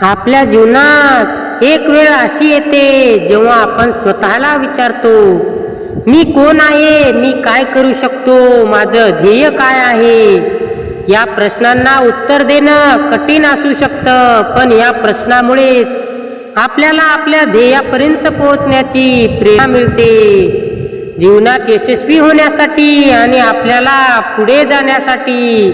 आपल्या जीवनात एक वेळ अशी येते जेव्हा आपण स्वतःला विचारतो मी कोण आहे? मी काय करू शकतो? माझं ध्येय काय आहे? या प्रश्नांना उत्तर देणं कठीण असू शकतं पण या प्रश्नामुळेच आपल्याला आपल्या ध्येयापर्यंत पोहोचण्याची प्रेरणा मिळते. जीवनात यशस्वी होण्यासाठी आणि आपल्याला पुढे जाण्यासाठी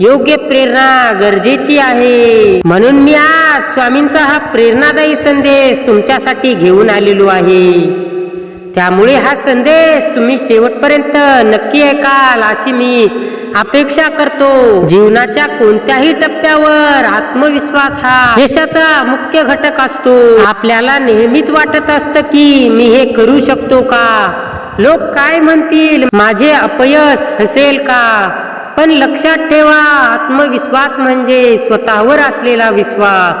योग्य प्रेरणा गरजेची आहे. म्हणून मी आज स्वामींचा हा प्रेरणादायी संदेश तुमच्यासाठी घेऊन आलेलो आहे. त्यामुळे हा संदेश तुम्ही शेवटपर्यंत नक्की ऐकाल अशी मी अपेक्षा करतो. जीवनाच्या कोणत्याही टप्प्यावर आत्मविश्वास हा यशाचा मुख्य घटक असतो. आपल्याला नेहमीच वाटत असतं की मी हे करू शकतो का? लोक काय म्हणतील? माझे अपयश हसेल का? पण लक्षात ठेवा आत्मविश्वास म्हणजे स्वतःवर असलेला विश्वास.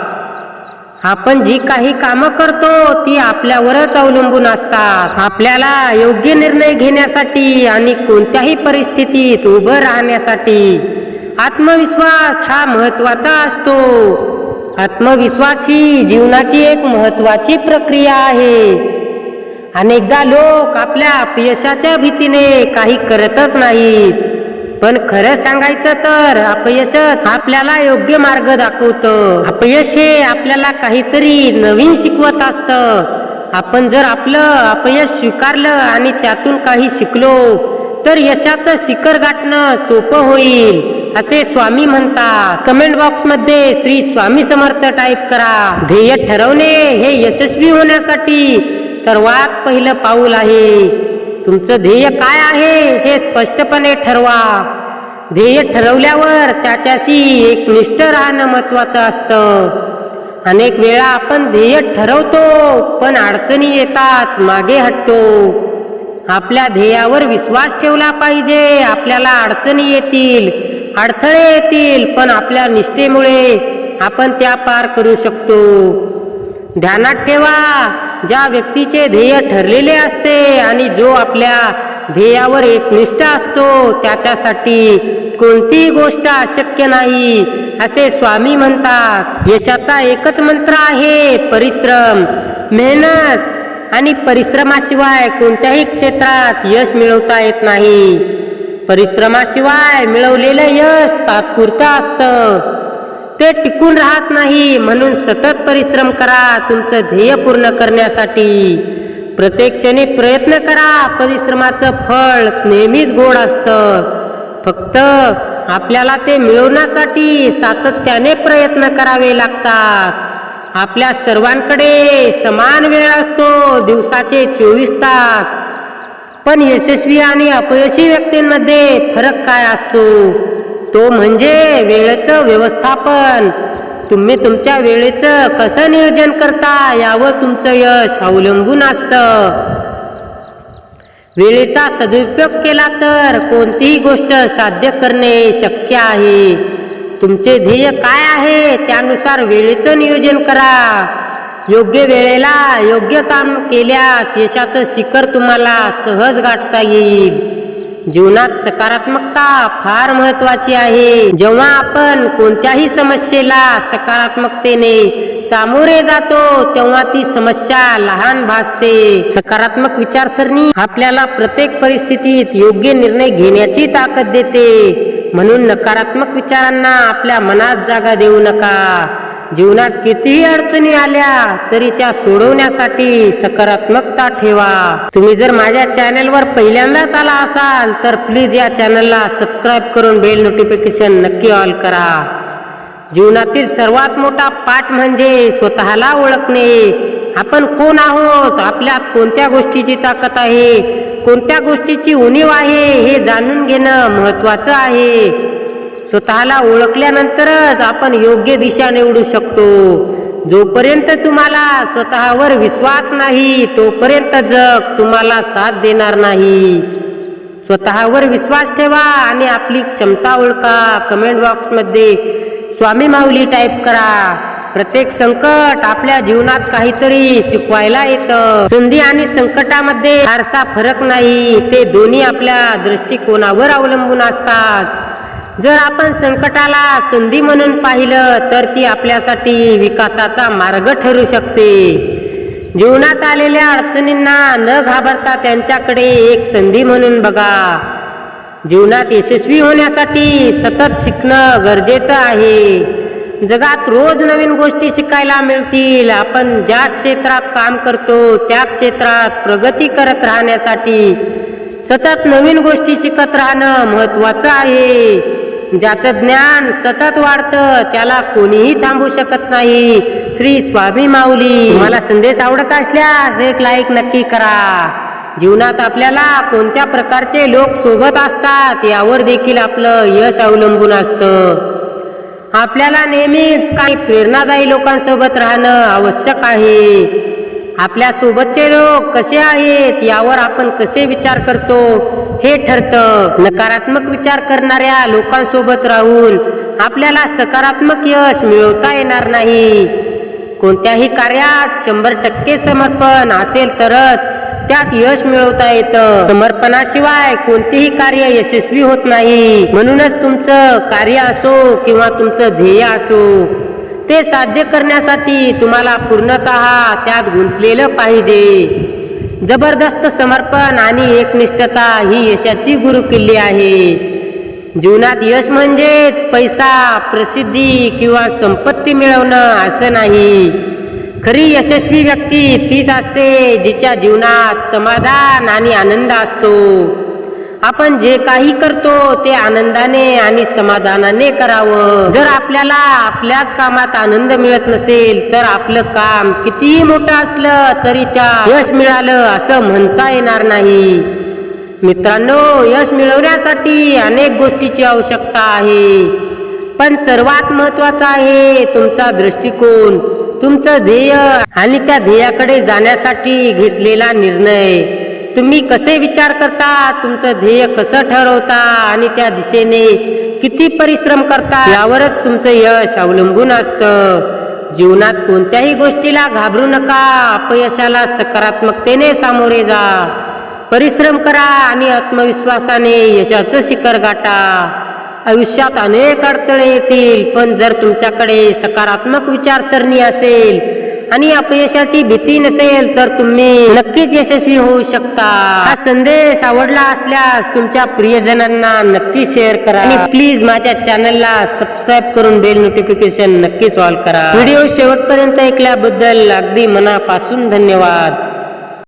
आपण जी काही कामं करतो ती आपल्यावरच अवलंबून असतात. आपल्याला योग्य निर्णय घेण्यासाठी आणि कोणत्याही परिस्थितीत उभं राहण्यासाठी आत्मविश्वास हा महत्त्वाचा असतो. आत्मविश्वास ही जीवनाची एक महत्वाची प्रक्रिया आहे. अनेकदा लोक आपल्या अपयशाच्या भीतीने काही करतच नाहीत. पण खरं सांगायचं तर अपयशच आपल्याला योग्य मार्ग दाखवतं. अपयश हे आपल्याला काहीतरी नवीन शिकवत असतं. आपण जर आपलं अपयश स्वीकारलं आणि त्यातून काही शिकलो तर यशाचं शिखर गाठणं सोपं होईल असे स्वामी म्हणतात. कमेंट बॉक्समध्ये श्री स्वामी समर्थ टाईप करा. ध्येय ठरवणे हे यशस्वी होण्यासाठी सर्वात पहिलं पाऊल आहे. तुमचं ध्येय काय आहे हे स्पष्टपणे ठरवा. ध्येय ठरवल्यावर त्याच्याशी एक निष्ठ राहणं महत्वाचं असतं. अनेक वेळा आपण ध्येय ठरवतो पण अडचणी येताच मागे हटतो. आपल्या ध्येयावर विश्वास ठेवला पाहिजे आपल्याला अडचणी येतील अडथळे येतील पण आपल्या निष्ठेमुळे आपण त्या पार करू शकतो. ध्यानात ठेवा ज्या व्यक्तीचे ध्येय ठरलेले असते आणि जो आपल्या ध्येयावर एकनिष्ठ असतो त्याच्यासाठी कोणतीही गोष्ट अशक्य नाही असे स्वामी म्हणतात. यशाचा एकच मंत्र आहे परिश्रम. मेहनत आणि परिश्रमाशिवाय कोणत्याही क्षेत्रात यश मिळवता येत नाही. परिश्रमाशिवाय मिळवलेलं यश तात्पुरतं असतं. ते टिकून राहत नाही. म्हणून सतत परिश्रम करा. तुमचं ध्येय पूर्ण करण्यासाठी प्रत्येक क्षणी प्रयत्न करा. परिश्रमाचं फळ नेहमीच गोड असतं. फक्त आपल्याला ते मिळवण्यासाठी सातत्याने प्रयत्न करावे लागतात. आपल्या सर्वांकडे समान वेळ असतो. दिवसाचे चोवीस तास. पण यशस्वी आणि अपयशी व्यक्तींमध्ये फरक काय असतो? तो म्हणजे वेळेचं व्यवस्थापन. तुम्ही तुमच्या वेळेचं कसं नियोजन करता यावर तुमचं यश अवलंबून असतं. वेळेचा सदुपयोग केला तर कोणतीही गोष्ट साध्य करणे शक्य आहे. तुमचे ध्येय काय आहे त्यानुसार वेळेचं नियोजन करा. योग्य वेळेला योग्य काम केल्यास यशाचं शिखर तुम्हाला सहज गाठता येईल. जीवनात सकारात्मकता फार महत्वाची आहे. जेव्हा आपण कोणत्याही समस्येला सकारात्मकतेने सामोरे जातो तेव्हा ती समस्या लहान भासते. सकारात्मक विचारसरणी आपल्याला प्रत्येक परिस्थितीत योग्य निर्णय घेण्याची ताकद देते. म्हणून नकारात्मक विचारांना आपल्या मनात जागा देऊ नका. जीवनात कितीही अडचणी आल्या तरी त्या सोडवण्यासाठी सकारात्मकता ठेवा. तुम्ही जर माझ्या चॅनलवर पहिल्यांदाच आला असाल तर प्लीज या चॅनलला सबस्क्राईब करून बेल नोटिफिकेशन नक्की ऑल करा. जीवनातील सर्वात मोठा पाठ म्हणजे स्वतःला ओळखणे. आपण कोण आहोत? आपल्यात कोणत्या गोष्टीची ताकद आहे? कोणत्या गोष्टीची उणीव आहे? हे जाणून घेणं महत्वाचं आहे. स्वतःला ओळखल्यानंतरच आपण योग्य दिशा निवडू शकतो. जोपर्यंत तुम्हाला स्वतःवर विश्वास नाही तोपर्यंत जग तुम्हाला साथ देणार नाही. स्वतःवर विश्वास ठेवा आणि आपली क्षमता ओळखा. कमेंट बॉक्समध्ये स्वामी माऊली टाईप करा. प्रत्येक संकट आपल्या जीवनात काहीतरी शिकवायला येतं. संधी आणि संकटामध्ये फारसा फरक नाही. ते दोन्ही आपल्या दृष्टिकोनावर अवलंबून असतात. जर आपण संकटाला संधी म्हणून पाहिलं तर ती आपल्यासाठी विकासाचा मार्ग ठरू शकते. जीवनात आलेल्या अडचणींना न घाबरता त्यांच्याकडे एक संधी म्हणून बघा. जीवनात यशस्वी होण्यासाठी सतत शिकणं गरजेचं आहे. जगात रोज नवीन गोष्टी शिकायला मिळतील. आपण ज्या क्षेत्रात काम करतो त्या क्षेत्रात प्रगती करत राहण्यासाठी सतत नवीन गोष्टी शिकत राहणं महत्वाचं आहे. ज्याचं ज्ञान सतत वाढतं त्याला कोणीही थांबू शकत नाही. श्री स्वामी माऊली मला संदेश आवडत असल्यास एक लाईक नक्की करा. जीवनात आपल्याला कोणत्या प्रकारचे लोक सोबत असतात यावर देखील आपलं यश अवलंबून असतं. आपल्याला नेहमीच काही प्रेरणादायी लोकांसोबत राहणं आवश्यक आहे. आपल्या सोबतचे लोक कसे आहेत यावर आपण कसे विचार करतो? हे ठरतं. नकारात्मक विचार करणाऱ्या लोकांसोबत राहून आपल्याला सकारात्मक यश मिळवता येणार नाही. कोणत्याही कार्यात शंभर टक्के समर्पण असेल तरच त्यात यश मिळवता येतं. समर्पणाशिवाय कोणतेही कार्य यशस्वी होत नाही. म्हणूनच तुमचं कार्य असो किंवा तुमचं ध्येय असो ते साध्य करण्यासाठी तुम्हाला पूर्णतः त्यात गुंतलेलं पाहिजे. जबरदस्त समर्पण आणि एकनिष्ठता ही यशाची गुरुकिल्ली आहे. जीवनात यश म्हणजेच पैसा प्रसिद्धी किंवा संपत्ती मिळवणं असं नाही. खरी यशस्वी व्यक्ती तीच असते जिच्या जीवनात समाधान आणि आनंद असतो. आपण जे काही करतो ते आनंदाने आणि समाधानाने करावं. जर आपल्याला आपल्याच कामात आनंद मिळत नसेल तर आपलं काम कितीही मोठं असलं तरी त्या यश मिळालं असं म्हणता येणार नाही. मित्रांनो यश मिळवण्यासाठी अनेक गोष्टीची आवश्यकता आहे. पण सर्वात महत्त्वाचा आहे तुमचा दृष्टिकोन तुमचं ध्येय आणि त्या ध्येयाकडे जाण्यासाठी घेतलेला निर्णय. तुम्ही कसे विचार करता? तुमचं ध्येय कसं ठरवता? आणि त्या दिशेने किती परिश्रम करता? यावरच तुमचं यश अवलंबून असतं. जीवनात कोणत्याही गोष्टीला घाबरू नका. अपयशाला सकारात्मकतेने सामोरे जा. परिश्रम करा आणि आत्मविश्वासाने यशाचं शिखर गाठा. आयुष्यात अनेक अडथळे येतील पण जर तुमच्याकडे सकारात्मक विचारसरणी असेल आणि अपयशाची भीती नसेल तर तुम्ही नक्कीच यशस्वी होऊ शकता. हा संदेश आवडला असल्यास तुमच्या प्रियजनांना नक्की शेअर करा. आणि प्लीज माझ्या चॅनलला सबस्क्राईब करून बेल नोटिफिकेशन नक्कीच ऑल करा. व्हिडिओ शेवटपर्यंत ऐकल्याबद्दल अगदी मनापासून धन्यवाद.